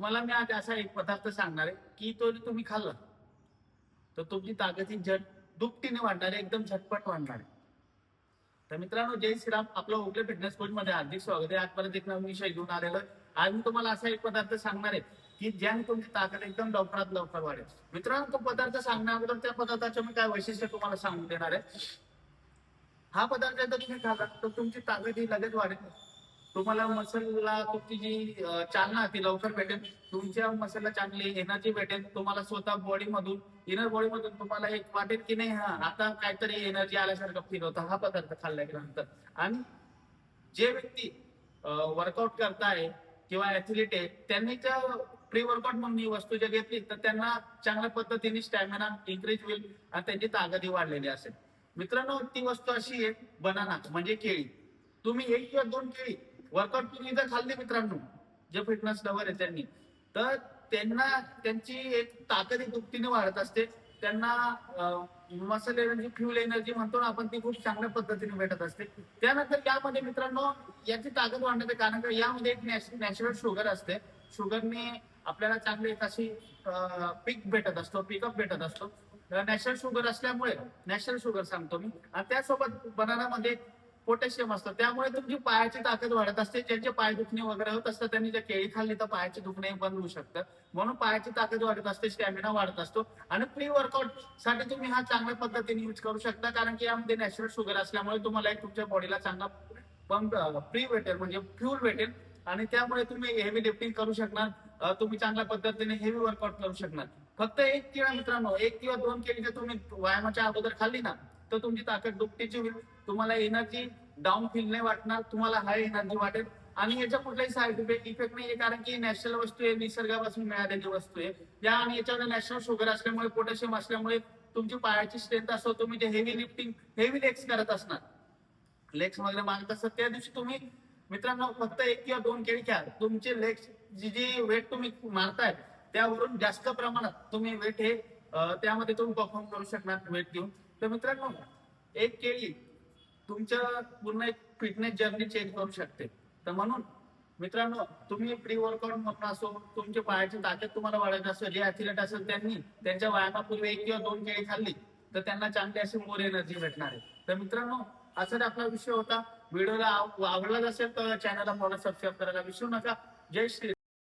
तुम्हाला मी आज असा एक पदार्थ सांगणार आहे की तो तुम्ही खाल्ला तर तुमची ताकद ही झट दुपटीने वाढणार आहे एकदम झटपट वाढणार आहे. तर मित्रांनो जय श्रीराम. आपलं ओगले फिटनेस कोच मध्ये हार्दिक स्वागत आहे. आजपर्यंत एक नवीन विषय घेऊन आलेलो आज मी तुम्हाला असा एक पदार्थ सांगणार आहे की ज्याने तुमची ताकद एकदम लवकरात लवकर वाढेल. मित्रांनो तो पदार्थ सांगण्या अगोदर त्या पदार्थाचे मी काय वैशिष्ट्य तुम्हाला सांगून देणार आहे? हा पदार्थ जर तुम्ही खाला तर तुमची ताकद ही लगेच वाढेल. तुम्हाला मसलला तुमची जी चालना ती लवकर भेटेल. तुमच्या मसलला चांगली एनर्जी भेटेल. तुम्हाला स्वतः बॉडी मधून इनर बॉडी मधून तुम्हाला एक वाटेल की नाही हा आता काहीतरी एनर्जी आल्यासारखं फील होतं. हा पदार्थ खाल्ल्यानंतर आणि जे व्यक्ती वर्कआउट करताय किंवा ऍथलीट आहे त्यांनी जर प्री वर्कआउट म्हणून ही वस्तू जर घेतली तर त्यांना चांगल्या पद्धतीने स्टॅमिना इन्क्रीज होईल आणि त्यांची ताकदही वाढलेली असेल. मित्रांनो ती वस्तू अशी आहे बनाना म्हणजे केळी. तुम्ही एक किंवा दोन केळी वर्कआउट तुम्ही जर खाल्ली मित्रांनो. जे फिटनेस लवर आहे त्यांनी. तर त्यांना त्यांची एक ताकद ही दुपटीने वाढत असते. त्यांना मसल एनर्जी फ्युल एनर्जी म्हणतो ना आपण ती खूप चांगल्या पद्धतीने भेटत असते. त्यानंतर यामध्ये मित्रांनो याची ताकद वाढण्याचं कारण का यामध्ये एक नॅचरल शुगर असते. शुगरने आपल्याला चांगली एक अशी पीक भेटत असतो पिकअप भेटत असतो. नॅचरल शुगर असल्यामुळे नॅचरल शुगर सांगतो मी. आणि त्यासोबत बनानामध्ये पोटॅशियम असतं. त्यामुळे तुमची पायाची ताकद वाढत असते. ज्यांचे पाय दुखणे वगैरे होत असतं त्यांनी जर केळी खाल्ली तर पायाचे दुखणे बंद होऊ शकतं म्हणून पायाची ताकद वाढत असते स्टॅमिना वाढत असतो. आणि प्री वर्कआउटसाठी तुम्ही हा चांगल्या पद्धतीने यूज करू शकता. कारण की यामध्ये नॅचरल शुगर असल्यामुळे तुम्हाला एक तुमच्या बॉडीला चांगला पंप फ्री भेटेल. म्हणजे फ्युल भेटेल. आणि त्यामुळे तुम्ही हेवी लिफ्टिंग करू शकणार. तुम्ही चांगल्या पद्धतीने हेवी वर्कआउट करू शकणार. फक्त एक किंवा मित्रांनो एक किंवा दोन केळी जर तुम्ही व्यायामाच्या अगोदर खाल्ली ना तर तुमची ताकद दुपटीची होईल. तुम्हाला एनर्जी डाऊन फील नाही वाटणार तुम्हाला हाय एनर्जी वाटेल. आणि याच्या कुठलाही साईड इफेक्ट इफेक्ट नाही कारण की नॅचरल वस्तू आहे निसर्गापासून मिळालेली वस्तू आहे. या आणि याच्यामध्ये नॅचरल शुगर असल्यामुळे पोटॅशियम असल्यामुळे तुमची पायाची स्ट्रेंथ असो तुम्ही जे हेवी लिफ्टिंग हेवी लेग्स करत असणार. लेग्स वगैरे मागत असतात त्या दिवशी तुम्ही मित्रांनो फक्त एक किंवा दोन केळी घ्या तुमचे लेग्स जी जी वेट तुम्ही मारताय त्यावरून जास्त प्रमाणात तुम्ही वेट हे त्यामध्ये तुम्ही परफॉर्म करू शकणार वेट घेऊन. तर मित्रांनो एक केळी तुमच्या पूर्ण एक फिटनेस जर्नी चेंज करू शकते. तर म्हणून मित्रांनो तुम्ही प्री वर्कआउट म्हणून असो तुमच्या पायाची ताकद तुम्हाला वाढत असेल जे ऍथलेट असेल त्यांनी त्यांच्या व्यायामापूर्वी एक किंवा दोन केळी खाल्ली तर त्यांना चांगली अशी मोर एनर्जी भेटणार आहे. तर मित्रांनो असाच आपला विषय होता व्हिडिओला आवडलाच असेल तर चॅनलला फॉलो सबस्क्राईब करायला विसरू नका. जय श्री